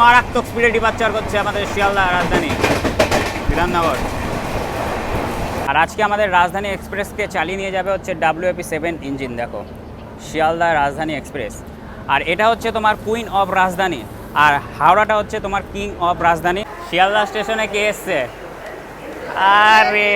মারাত্মক স্পিডে ডিপার্চার করছে আমাদের শিয়ালদা রাজধানী, বিধাননগর। আর আজকে আমাদের রাজধানী এক্সপ্রেসকে চালিয়ে নিয়ে যাবে হচ্ছে ডাব্লিউএপি সেভেন ইঞ্জিন দেখো। শিয়ালদা রাজধানী এক্সপ্রেস আর এটা হচ্ছে তোমার কুইন অফ রাজধানী। আর হাওড়াটা হচ্ছে তোমার কিং অফ রাজধানী। শিয়ালদা স্টেশনে কে এসছে? আরে!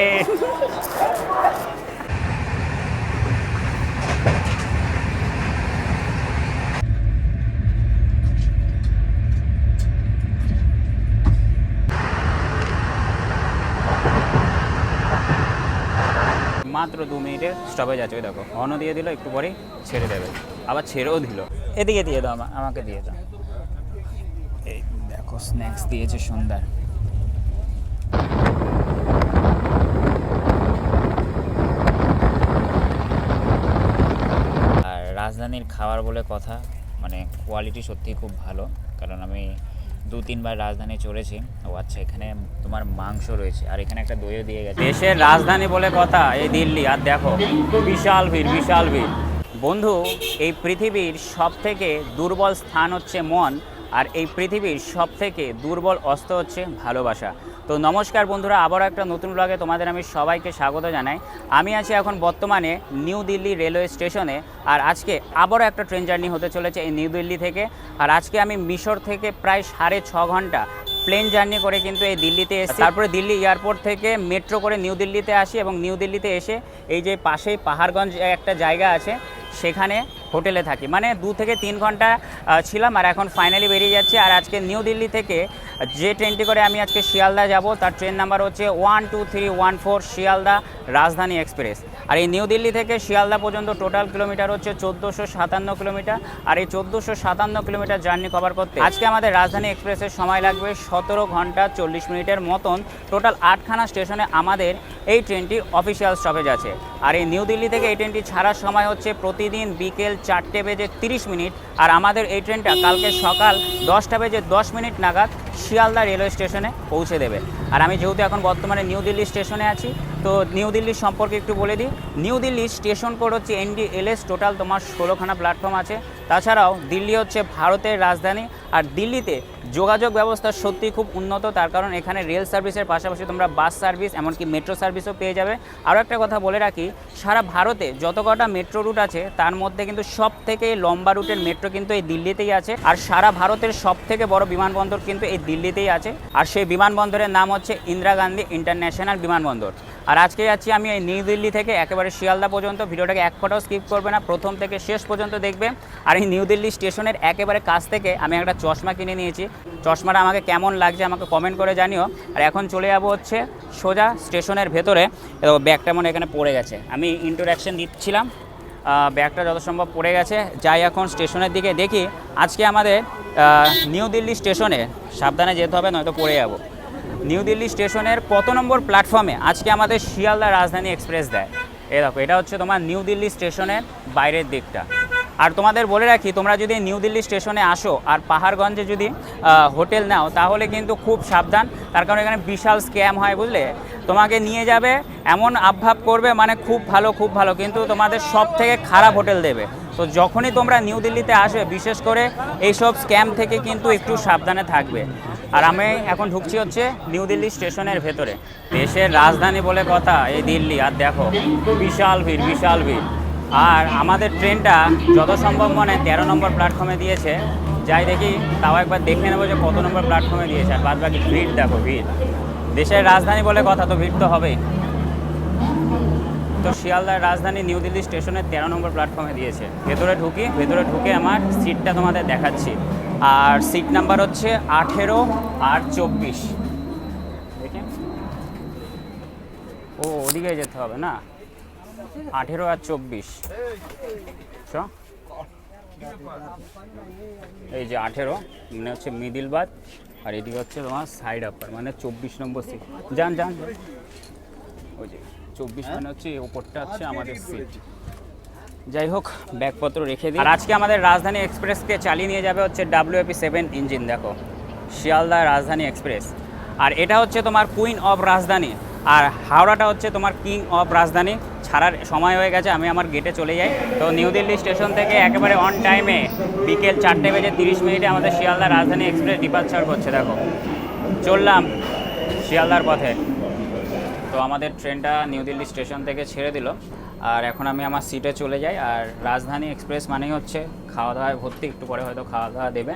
মাত্র দু মিনিটের স্টপেজ আছে দেখো। হর্ন দিয়ে দিল, একটু পরেই ছেড়ে দেবে। আবার ছেড়েও দিল। এদিকে দিয়ে দাও, আমা- আমাকে দিয়ে দাও। এই দেখো স্ন্যাক্স দিয়েছে সন্ধ্যার। আর রাজধানীর খাবার বলে কথা মানে কোয়ালিটি সত্যি খুব ভালো। কারণ আমি দু তিনবার রাজধানী চড়েছি। ও আচ্ছা এখানে তোমার মাংস রয়েছে। আর এখানে একটা দইও দিয়ে গেছে। দেশের রাজধানী বলে কথা এই দিল্লি। আর দেখো, বিশাল ভিড় বিশাল ভিড়। বন্ধু, এই পৃথিবীর সব থেকে দুর্বল স্থান হচ্ছে মন। আর এই পৃথিবীর সব থেকে দুর্বল অস্ত্র হচ্ছে ভালোবাসা। তো নমস্কার বন্ধুরা, আবারও একটা নতুন ব্লগে তোমাদের আমি সবাইকে স্বাগত জানাই। আমি আছি এখন বর্তমানে নিউ দিল্লি রেলওয়ে স্টেশনে, আর আজকে আবারও একটা ট্রেন জার্নি হতে চলেছে এই নিউ দিল্লি থেকে। আর আজকে আমি মিশর থেকে প্রায় সাড়ে ছ ঘণ্টা প্লেন জার্নি করে কিন্তু এই দিল্লিতে এসেছি। তারপরে দিল্লি এয়ারপোর্ট থেকে মেট্রো করে নিউ দিল্লিতে আসি এবং নিউ দিল্লিতে এসে এই যে পাশেই পাহাড়গঞ্জ একটা জায়গা আছে সেখানে হোটেলে থাকি। মানে দু থেকে তিন ঘণ্টা ছিলাম আর এখন ফাইনালি বেরিয়ে যাচ্ছি। আর আজকে নিউ দিল্লি থেকে যে ট্রেনটি করে আমি আজকে শিয়ালদা যাব, তার ট্রেন নাম্বার হচ্ছে one two three one four Sealdah Rajdhani express আর এই নিউ দিল্লি থেকে শিয়ালদা পর্যন্ত টোটাল কিলোমিটার হচ্ছে চোদ্দোশো সাতান্ন কিলোমিটার আর এই চোদ্দোশো সাতান্ন কিলোমিটার জার্নি কভার করতে আজকে আমাদের রাজধানী এক্সপ্রেসের সময় লাগবে সতেরো ঘণ্টা চল্লিশ মিনিটের মতন। টোটাল আটখানা স্টেশনে আমাদের এই ট্রেনটি অফিসিয়াল স্টপেজ আছে। আর এই নিউ দিল্লি থেকে এই ট্রেনটি ছাড়ার সময় হচ্ছে প্রতিদিন বিকেল চারটে বেজে তিরিশ মিনিট। আর আমাদের এই ট্রেনটা কালকে সকাল দশটা বেজে দশ মিনিট নাগাদ শিয়ালদা রেলওয়ে স্টেশনে পৌঁছে দেবে। আর আমি যেহেতু এখন বর্তমানে নিউ দিল্লি স্টেশনে আছি, তো নিউ দিল্লির সম্পর্কে একটু বলে দিই। নিউ দিল্লি স্টেশন কোড হচ্ছে এনডিএলএস টোটাল তোমার ষোলোখানা প্ল্যাটফর্ম আছে। তাছাড়াও দিল্লি হচ্ছে ভারতের রাজধানী, আর দিল্লিতে যোগাযোগ ব্যবস্থা সত্যি খুব উন্নত, তার কারণ এখানে রেল সার্ভিসের পাশাপাশি তোমরা বাস সার্ভিস, এমনকি মেট্রো সার্ভিসও পেয়ে যাবে। আরও একটা কথা বলে রাখি, সারা ভারতে যত কটা মেট্রো রুট আছে, তার মধ্যে কিন্তু সব থেকে লম্বা রুটের মেট্রো কিন্তু এই দিল্লিতেই আছে, আর সারা ভারতের সব থেকে বড় বিমানবন্দর কিন্তু এই দিল্লিতেই আছে, আর সেই বিমানবন্দরের নাম হচ্ছে ইন্দিরা গান্ধী ইন্টারন্যাশনাল বিমানবন্দর। আর আজকে যাচ্ছি আমি এই নিউ দিল্লি থেকে, একেবারে শিয়ালদা পর্যন্ত। ভিডিওটাকে এক ফটাও স্কিপ করবে না, প্রথম থেকে শেষ পর্যন্ত দেখবে। আর এই নিউ দিল্লি স্টেশনের একেবারে কাছ থেকে আমি একটা চশমা কিনে নিয়েছি। চশমাটা আমাকে কেমন লাগছে আমাকে কমেন্ট করে জানিও। আর এখন চলে যাব হচ্ছে সোজা স্টেশনের ভেতরে। ব্যাগটা মনে এখানে পড়ে গেছে। আমি ইন্ট্রোডাকশন দিচ্ছিলাম। ব্যাগটা যত সম্ভব পড়ে গেছে। যাই এখন স্টেশনের দিকে দেখি। আজকে আমাদের নিউ দিল্লি স্টেশনে সাবধানে যেতে হবে, নয়তো পড়ে যাব। নিউ দিল্লি স্টেশনের কত নম্বর প্ল্যাটফর্মে আজকে আমাদের শিয়ালদা রাজধানী এক্সপ্রেস দেয়? এই দেখো, এটা হচ্ছে তোমার নিউ দিল্লি স্টেশনের বাইরের দিকটা। আর তোমাদের বলে রাখি, তোমরা যদি নিউ দিল্লি স্টেশনে আসো আর পাহাড়গঞ্জে যদি হোটেল নাও, তাহলে কিন্তু খুব সাবধান। তার কারণ এখানে বিশাল স্ক্যাম হয়, বুঝলে? তোমাকে নিয়ে যাবে, এমন আবভাব করবে মানে খুব ভালো খুব ভালো, কিন্তু তোমাদের সব থেকে খারাপ হোটেল দেবে। তো যখনই তোমরা নিউ দিল্লিতে আসবে, বিশেষ করে এইসব স্ক্যাম থেকে কিন্তু একটু সাবধানে থাকবে। আর আমি এখন ঢুকছি হচ্ছে নিউ দিল্লি স্টেশনের ভেতরে। দেশের রাজধানী বলে কথা এই দিল্লি, আর দেখো, বিশাল ভিড় বিশাল ভিড়। আর আমাদের ট্রেনটা যত সম্ভব মনে তেরো নম্বর প্ল্যাটফর্মে দিয়েছে। যাই দেখি, তাও একবার দেখে নেব যে কত নম্বর প্ল্যাটফর্মে দিয়েছে। আর বাদ বাকি ভিড় দেখো, ভিড়। দেশের রাজধানী বলে কথা তো ভিড় তো হবেই। তো শিয়ালদার রাজধানী নিউ দিল্লি স্টেশনের তেরো নম্বর প্ল্যাটফর্মে দিয়েছে। ভেতরে ঢুকি, ভেতরে ঢুকে আমার সিটটা তোমাদের দেখাচ্ছি। আর সিট নাম্বার হচ্ছে আঠেরো আর চব্বিশ। দেখে। ও ওদিকে যেতে হবে না? আঠেরো আর চব্বিশ। চ এই যে আঠেরো মানে হচ্ছে মিডিল বাদ আর এদিকে হচ্ছে তোমার সাইড আপার মানে চব্বিশ নম্বর সিট যান যান। ওই যে চব্বিশ মানে হচ্ছে ওপরটা হচ্ছে আমাদের সিট যাই হোক, ব্যাগপত্র রেখে দিই। আর আজকে আমাদের রাজধানী এক্সপ্রেসকে চালিয়ে নিয়ে যাবে হচ্ছে ডাব্লিউ ডাব্লিউএপি সেভেন ইঞ্জিন দেখো। শিয়ালদা রাজধানী এক্সপ্রেস। আর এটা হচ্ছে তোমার কুইন অফ রাজধানী। আর হাওড়াটা হচ্ছে তোমার কিং অফ রাজধানী। ছাড়ার সময় হয়ে গেছে, আমি আমার গেটে চলে যাই। তো নিউ দিল্লি স্টেশন থেকে একেবারে অন টাইমে বিকেল চারটে বেজে তিরিশ মিনিটে আমাদের শিয়ালদা রাজধানী এক্সপ্রেস ডিপার্চার করছে দেখো। চললাম শিয়ালদার পথে। তো আমাদের ট্রেনটা নিউ দিল্লি স্টেশন থেকে ছেড়ে দিল। আর এখন আমি আমার সিটে চলে যাই, আর রাজধানী এক্সপ্রেস মানেই হচ্ছে খাওয়া দাওয়ায় ভর্তি, একটু পরে হয়তো খাওয়া দাওয়া দেবে।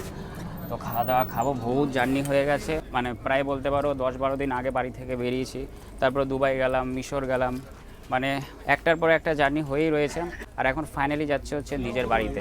তো খাওয়া দাওয়া খাব, বহুত জার্নি হয়ে গেছে মানে প্রায় বলতে পারো দশ বারো দিন আগে বাড়ি থেকে বেরিয়েছি, তারপর দুবাই গেলাম, মিশর গেলাম মানে একটার পর একটা জার্নি হয়েই রয়েছে, আর এখন ফাইনালি যাচ্ছে হচ্ছে নিজের বাড়িতে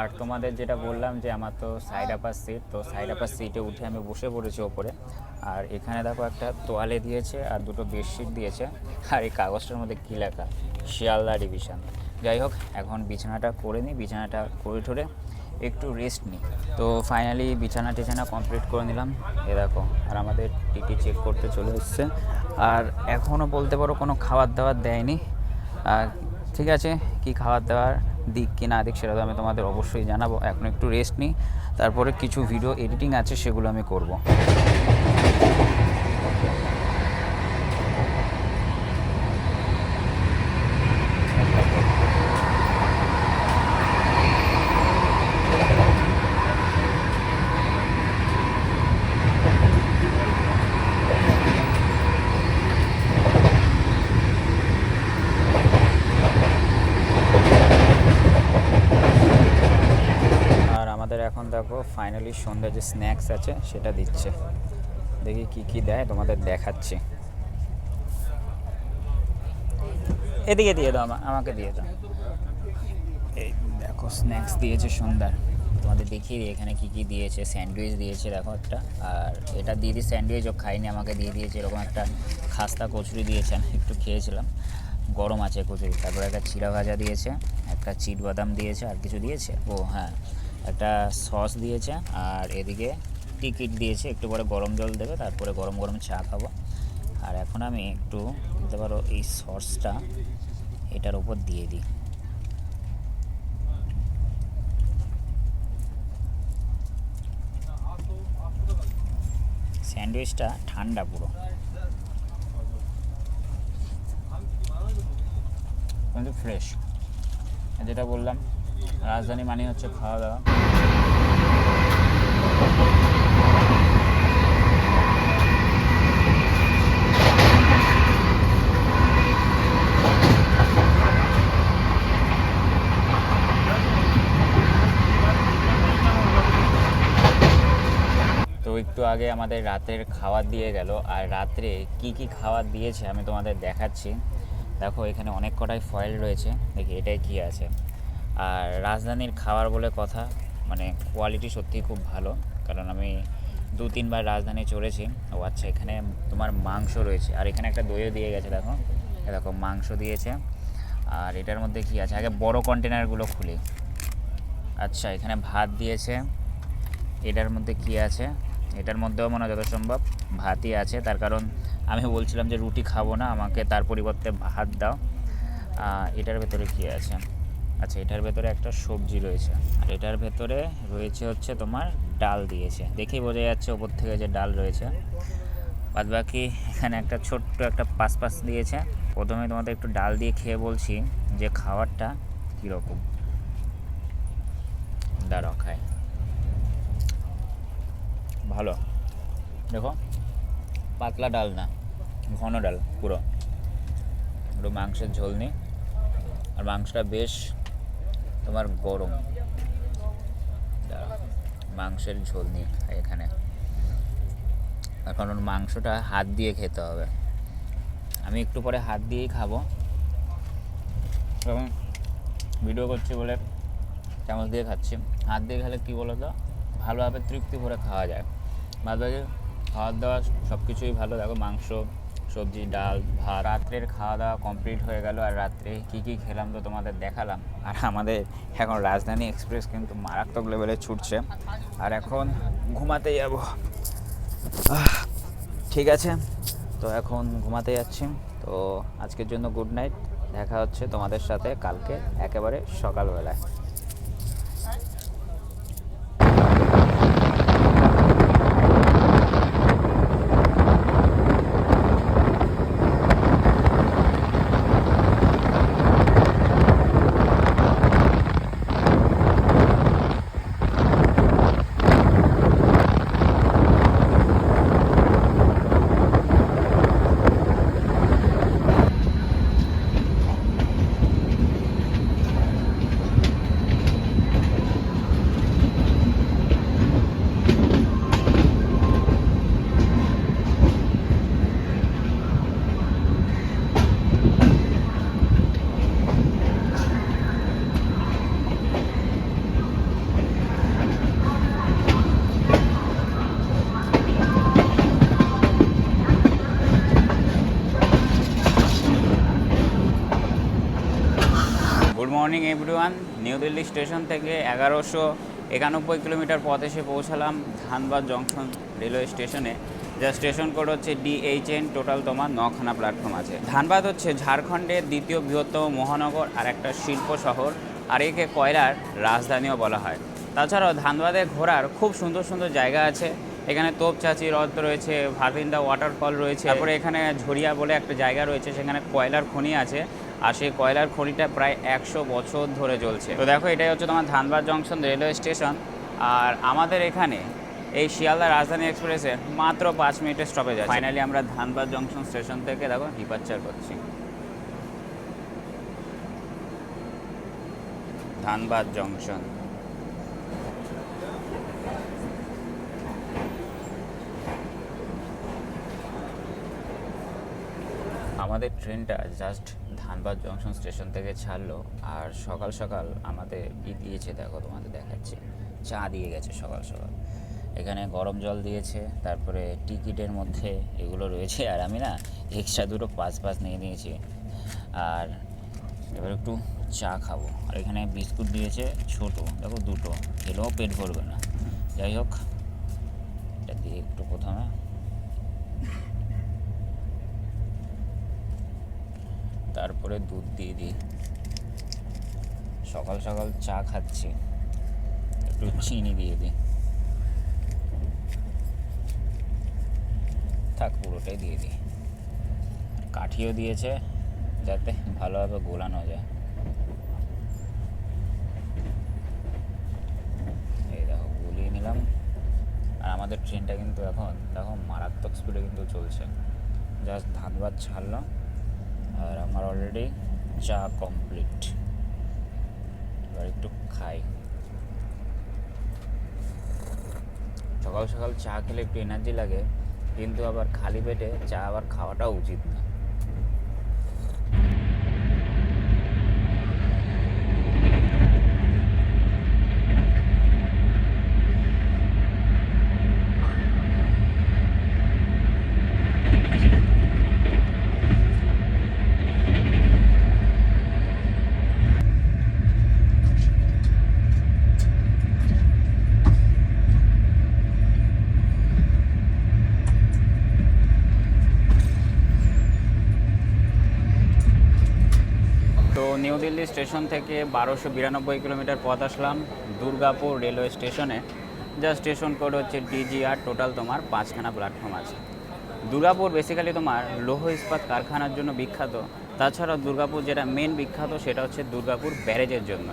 আর তোমাদের যেটা বললাম যে আমার তো সাইড আপার সিট তো সাইড আপার সিটে উঠে আমি বসে পড়েছি ওপরে। আর এখানে দেখো একটা তোয়ালে দিয়েছে আর দুটো বেডশিট দিয়েছে। আর এই কাগজটার মধ্যে কী লেখা? শিয়ালদা ডিভিশন যাই হোক এখন বিছানাটা করে নিই বিছানাটা করে ঠরে একটু রেস্ট নিই তো ফাইনালি বিছানা টিছানা কমপ্লিট করে নিলাম। এ দেখো আর আমাদের টিটি চেক করতে চলে এসছে। আর এখনও বলতে পারো কোনো খাবার দাবার দেয়নি। আর ঠিক আছে কি খাবার দাবার দিক কি না দিক সেটা তো আমি তোমাদের অবশ্যই জানাব। এখন একটু রেস্ট নিই, তারপরে কিছু ভিডিও এডিটিং আছে, সেগুলো আমি করব আর আমাদের এখন দেখো ফাইনালি সন্ধ্যা যে স্ন্যাক্স আছে সেটা দিচ্ছে। দেখি কি কি দেয়, তোমাদের দেখাচ্ছি। এদিকে দিয়ে দাও আমা- আমাকে দিয়ে দাও। এই দেখো স্ন্যাক্স দিয়েছে সন্ধ্যার তোমাদের দেখিয়ে দিই এখানে কী কী দিয়েছে। স্যান্ডউইচ দিয়েছে, দেখো একটা। আর এটা দিদি স্যান্ডউইচও খাইনি আমাকে দিয়ে দিয়েছে এরকম একটা খাস্তা কচুরি দিয়েছেন, একটু খেয়েছিলাম। গরম আছে কচুরি। তারপরে একটা চিড়া ভাজা দিয়েছে, একটা চিট বাদাম দিয়েছে, আর কিছু দিয়েছে? ও হ্যাঁ। একটা সস দিয়েছে, আর এদিকে টিকিট দিয়েছে, একটু পরে গরম জল দেবে, তারপরে গরম গরম চা খাব। আর এখন আমি একটু, বলতে পারো, এই সসটা এটার উপর দিয়ে দিই। স্যান্ডউইচটা ঠান্ডা পুরো। কিন্তু ফ্রেশ যেটা বললাম রাজধানী মানে হচ্ছে খাওয়া দাওয়া তো একটু আগে আমাদের রাতের খাবার দিয়ে গেল, আর রাত্রে কি কি খাবার দিয়েছে আমি তোমাদের দেখাচ্ছি। দেখো, এখানে অনেক কটাই ফয়েল রয়েছে। দেখি এটাই কি আছে? আর রাজধানীর খাবার বলে কথা মানে কোয়ালিটি সত্যিই খুব ভালো, কারণ আমি দু তিনবার রাজধানী চড়েছি। ও আচ্ছা এখানে তোমার মাংস রয়েছে। আর এখানে একটা দইও দিয়ে গেছে, দেখো। দেখো, মাংস দিয়েছে। আর এটার মধ্যে কি আছে? আগে বড় কন্টেনারগুলো খুলি। আচ্ছা এখানে ভাত দিয়েছে। এটার মধ্যে কি আছে? এটার মধ্যেও মনে হয় যত সম্ভব ভাতই আছে। তার কারণ আমি বলছিলাম যে রুটি খাব না, আমাকে তার পরিবর্তে ভাত দাও। এটার ভেতরে কি আছে? আচ্ছা এটার ভেতরে একটা সবজি রয়েছে। আর এটার ভেতরে রয়েছে হচ্ছে তোমার ডাল দিয়েছে। দেখেই বোঝা যাচ্ছে ওপর থেকে যে ডাল রয়েছে। বাদ বাকি এখানে একটা ছোট্ট একটা পাস পাস দিয়েছে। প্রথমে তোমাদের একটু ডাল দিয়ে খেয়ে বলছি যে খাবারটা কীরকম। দাঁড়াও খায় ভালো। দেখো, পাতলা ডাল না, ঘন ডাল, পুরো। একটু মাংসের ঝোল নেই আর মাংসটা বেশ তোমার গরম। মাংসের ঝোল নিয়ে খাই এখানে। ওর মাংসটা হাত দিয়ে খেতে হবে। আমি একটু পরে হাত দিয়েই খাব। এবং ভিডিও করছি বলে চামচ দিয়ে খাচ্ছি। হাত দিয়ে খেলে কী বলো তো ভালোভাবে তৃপ্তি ভরে খাওয়া যায়। বাদ বাকি খাওয়ার দাওয়া সব কিছুই ভালো। দেখো মাংস সবজি, ডাল, ভাত। রাত্রের খাওয়া দাওয়া কমপ্লিট হয়ে গেল আর রাত্রে কী কী খেলাম তো তোমাদের দেখালাম। আর আমাদের এখন রাজধানী এক্সপ্রেস কিন্তু মারাত্মক লেভেলে ছুটছে। আর এখন ঘুমাতে যাব। ঠিক আছে? তো এখন ঘুমাতে যাচ্ছি। তো আজকের জন্য গুড নাইট দেখা হচ্ছে তোমাদের সাথে কালকে একেবারে সকালবেলায় good morning everyone New Delhi station থেকে এগারোশো একানব্বই কিলোমিটার পথ এসে পৌঁছালাম ধানবাদ জংশন রেলওয়ে স্টেশনে। যা স্টেশন কোড হচ্ছে ডিএইচএন টোটাল তোমার নখানা প্ল্যাটফর্ম আছে। ধানবাদ হচ্ছে ঝাড়খণ্ডের দ্বিতীয় বৃহত্তম মহানগর আর একটা শিল্প শহর, আর একে কয়লার রাজধানীও বলা হয়। তাছাড়াও ধানবাদে ঘোরার খুব সুন্দর সুন্দর জায়গা আছে। এখানে তোপচাচি হ্রদ রয়েছে ভাতিন্দা ওয়াটারফল রয়েছে। তারপরে এখানে ঝরিয়া বলে একটা জায়গা রয়েছে, সেখানে কয়লার খনি আছে। আর সেই কয়লার খনিটা প্রায় একশো বছর ধরে চলছে তো দেখো, এটাই হচ্ছে তোমার ধানবাদ জংশন রেলওয়ে স্টেশন। আর আমাদের এখানে এই শিয়ালদা রাজধানী এক্সপ্রেসে মাত্র পাঁচ মিনিটের স্টপেজ আছে। ফাইনালি আমরা ধানবাদ জংশন স্টেশন থেকে দেখো ডিপার্চার করছি। ধানবাদ জংশন। আমাদের ট্রেনটা জাস্ট ধানবাদ জংশন স্টেশন থেকে ছাড়লো, আর সকাল সকাল আমাদের ই দিয়েছে, দেখো তোমাদের দেখাচ্ছি। চা দিয়ে গেছে সকাল সকাল। এখানে গরম জল দিয়েছে, তারপরে টিকিটের মধ্যে এগুলো রয়েছে, আর আমি না এক্সট্রা দুটো পাঁচ পাঁচ নিয়ে নিয়েছি। আর এবার একটু চা খাব। আর এখানে বিস্কুট দিয়েছে ছোট, দেখো দুটো। খেলেও পেট ভরবে না। যাই হোক, এটা দিয়ে একটু প্রথমে তারপরে দুধ দিয়ে দিই। সকাল সকাল চা খাচ্ছি। একটু চিনি দিয়ে দিই। থাক, পুরোটাই দিয়ে দিই। কাঠিও দিয়েছে যাতে ভালোভাবে গোলানো যায়। এই দেখো, গুলিয়ে নিলাম। আর আমাদের ট্রেনটা কিন্তু এখন, দেখো, মারাত্মক স্পিডে কিন্তু চলছে। জাস্ট ধানবাদ ছাড়লাম। আর আমার অলরেডি চা কমপ্লিট এবার একটু খাই। সকাল সকাল চা খেলে একটু এনার্জি লাগে, কিন্তু আবার খালি পেটে চা আবার খাওয়াটা উচিত না তো দিল্লি স্টেশন থেকে বারোশো বিরানব্বই কিলোমিটার পথ আসলাম দুর্গাপুর রেলওয়ে স্টেশনে। যা স্টেশন কোড হচ্ছে ডিজিআর, টোটাল তোমার পাঁচখানা প্ল্যাটফর্ম আছে। দুর্গাপুর বেসিক্যালি তোমার লৌহ ইস্পাত কারখানার জন্য বিখ্যাত। তাছাড়াও দুর্গাপুর যেটা মেন বিখ্যাত সেটা হচ্ছে দুর্গাপুর ব্যারেজের জন্য।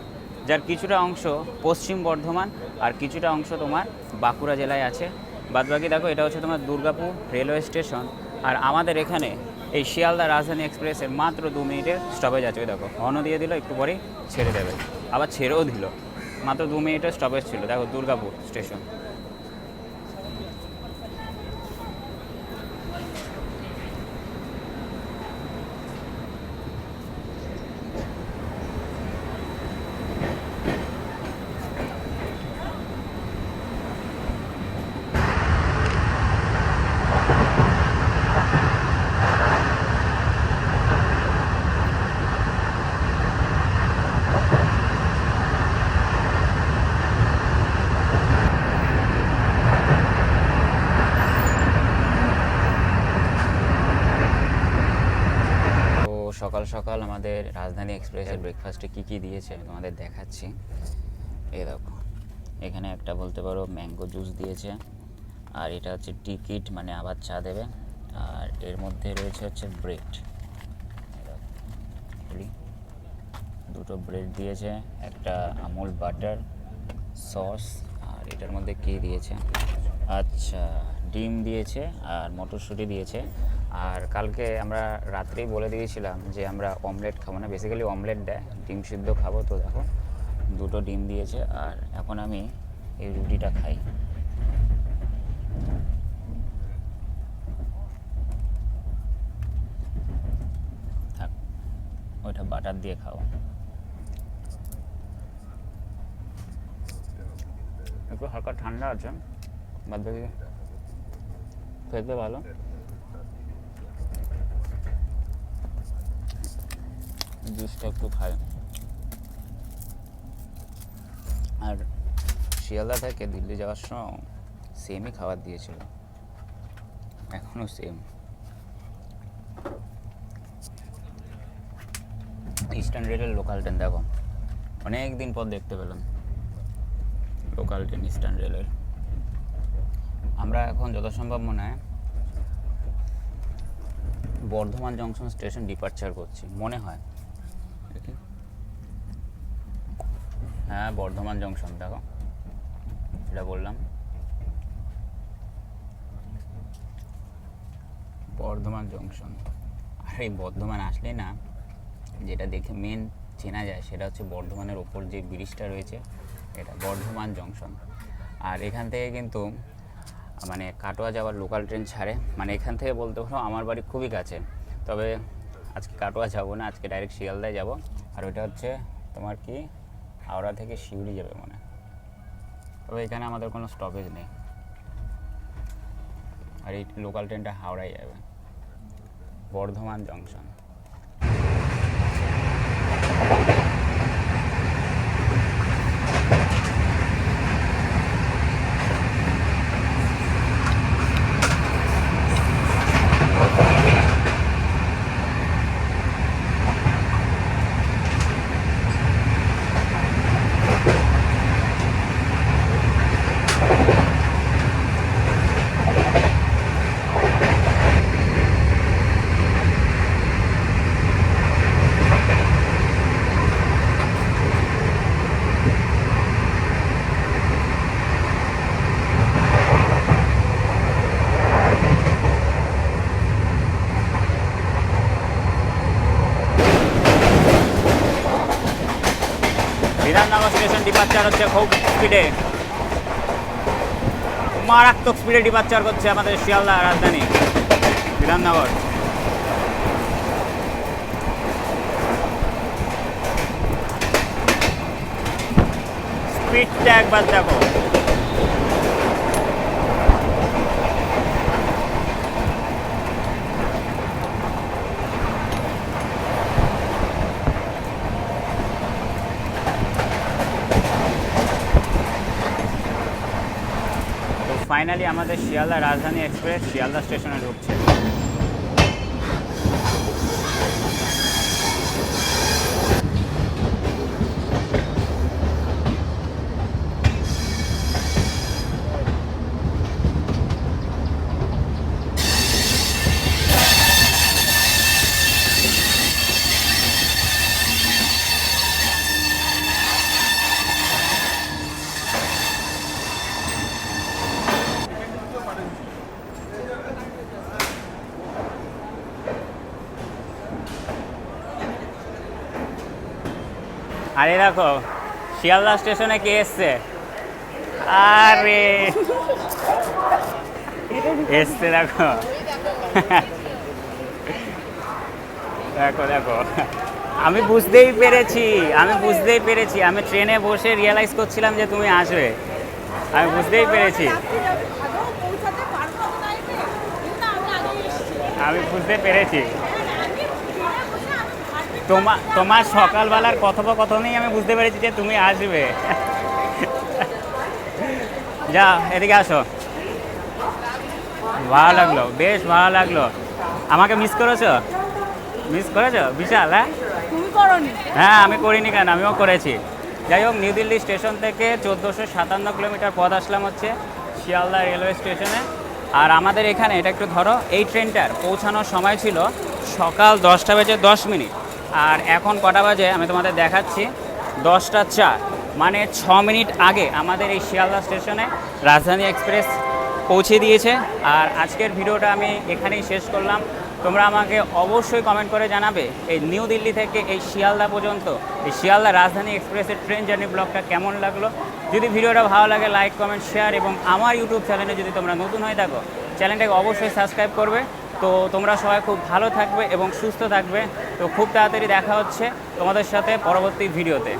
যার কিছুটা অংশ পশ্চিম বর্ধমান আর কিছুটা অংশ তোমার বাঁকুড়া জেলায় আছে। বাদবাকি দেখো এটা হচ্ছে তোমার দুর্গাপুর রেলওয়ে স্টেশন। আর আমাদের এখানে এই শিয়ালদা রাজধানী এক্সপ্রেসের মাত্র দু মিনিটের স্টপেজ আছে। ওই দেখো হর্ন দিয়ে দিল, একটু পরেই ছেড়ে দেবে। আবার ছেড়েও দিল। মাত্র দু মিনিটের স্টপেজ ছিল। দেখো, দুর্গাপুর স্টেশন সকাল সকাল আমাদের রাজধানী এক্সপ্রেসের ব্রেকফাস্টে কী কী দিয়েছে আমি তোমাদের দেখাচ্ছি। এই দেখো, এখানে একটা বলতে পারো ম্যাঙ্গো জুস দিয়েছে, আর এটা হচ্ছে টিকিট মানে আবার চা দেবে, আর এর মধ্যে রয়েছে হচ্ছে ব্রেড দুটো ব্রেড দিয়েছে, একটা আমুল বাটার সস আর এটার মধ্যে কী দিয়েছে? আচ্ছা। ডিম দিয়েছে আর মটরশুঁটি দিয়েছে। আর কালকে আমরা রাত্রেই বলে দিয়েছিলাম যে আমরা অমলেট খাব না বেসিক্যালি অমলেট দেয়, ডিম সিদ্ধ খাব। তো দেখো, দুটো ডিম দিয়েছে আর এখন আমি এই রুটিটা খাই। থাক, ওইটা বাটার দিয়ে খাও একটু হালকা ঠান্ডা আছে, বাদ বাকি খেতে ভালো। জুসটা একটু খাই আর শিয়ালদা থেকে দিল্লি যাওয়ার সময় সেমই খাবার দিয়েছিল। এখনও সেম ইস্টার্ন রেলের লোকাল ট্রেন দেখো। অনেক দিন পর দেখতে পেলাম। লোকাল ট্রেন ইস্টার্ন রেলের আমরা এখন যত সম্ভব মনে হয় বর্ধমান জংশন স্টেশন ডিপার্চার করছি, মনে হয়। হ্যাঁ বর্ধমান জংশন, দেখো। এটা বললাম। বর্ধমান জংশন। আর, এই বর্ধমান আসলে না, যেটা দেখে মেন চেনা যায়, সেটা হচ্ছে বর্ধমানের ওপর যে ব্রিজটা রয়েছে, এটা বর্ধমান জংশন। আর এখান থেকে কিন্তু মানে কাটোয়া যাওয়ার লোকাল ট্রেন ছাড়ে। মানে এখান থেকে বলতে পারো আমার বাড়ি খুবই কাছে। তবে আজকে কাটোয়া যাব না, আজকে ডাইরেক্ট শিয়ালদায় যাব। আর ওইটা হচ্ছে তোমার কি, হাওড়া থেকে শিউড়ি যাবে মনে। তবে এখানে আমাদের কোনো স্টপেজ নেই। আর এই লোকাল ট্রেনটা হাওড়ায় যাবে। Bardhaman junction Bidhannagar station departure হচ্ছে খুব স্পিডে মারাত্মক স্পিডে ডিপার্চার করছে আমাদের শিয়ালদা রাজধানী, বিধাননগর। স্পিডটা একবার দেখো। ফাইনালি আমাদের শিয়ালদা রাজধানী এক্সপ্রেস শিয়ালদা স্টেশনে ঢুকছে। আরে দেখো, শিয়ালদা স্টেশনে কে এসছে? আরে! এসছে দেখো। দেখো দেখো। আমি বুঝতেই পেরেছি, আমি বুঝতেই পেরেছি। আমি ট্রেনে বসে রিয়েলাইজ করছিলাম যে তুমি আসবে। আমি বুঝতেই পেরেছি। আমি বুঝতে পেরেছি। তোমার তোমার সকালবেলার কথোপকথনেই আমি বুঝতে পেরেছি যে তুমি আসবে। যা এদিকে আসো। ভালো লাগল বেশ ভালো লাগল। আমাকে মিস করেছ? মিস করেছ? বিশাল হ্যাঁ? হ্যাঁ আমি করিনি কেন? আমিও করেছি। যাই হোক নিউ দিল্লি স্টেশন থেকে চোদ্দোশো সাতান্ন কিলোমিটার পথ আসলাম হচ্ছে শিয়ালদা রেলওয়ে স্টেশনে। আর আমাদের এখানে এটা একটু ধরো এই ট্রেনটার পৌঁছানোর সময় ছিল সকাল দশটা বেজে দশ মিনিট। আর এখন কটা বাজে? আমি তোমাদের দেখাচ্ছি। দশটা চার। মানে ছ মিনিট আগে আমাদের এই শিয়ালদা স্টেশনে রাজধানী এক্সপ্রেস পৌঁছে দিয়েছে। আর আজকের ভিডিওটা আমি এখানেই শেষ করলাম। তোমরা আমাকে অবশ্যই কমেন্ট করে জানাবে এই নিউ দিল্লি থেকে এই শিয়ালদা পর্যন্ত, এই শিয়ালদা রাজধানী এক্সপ্রেসের ট্রেন জার্নি ব্লগটা কেমন লাগল? যদি ভিডিওটা ভালো লাগে লাইক কমেন্ট শেয়ার এবং আমার ইউটিউব চ্যানেলে যদি তোমরা নতুন হয়ে থাকো চ্যানেলটাকে অবশ্যই সাবস্ক্রাইব করবে। তো তোমরা সবাই খুব ভালো থাকবে এবং সুস্থ থাকবে। তো খুব তাড়াতাড়ি দেখা হচ্ছে তোমাদের সাথে পরবর্তী ভিডিওতে।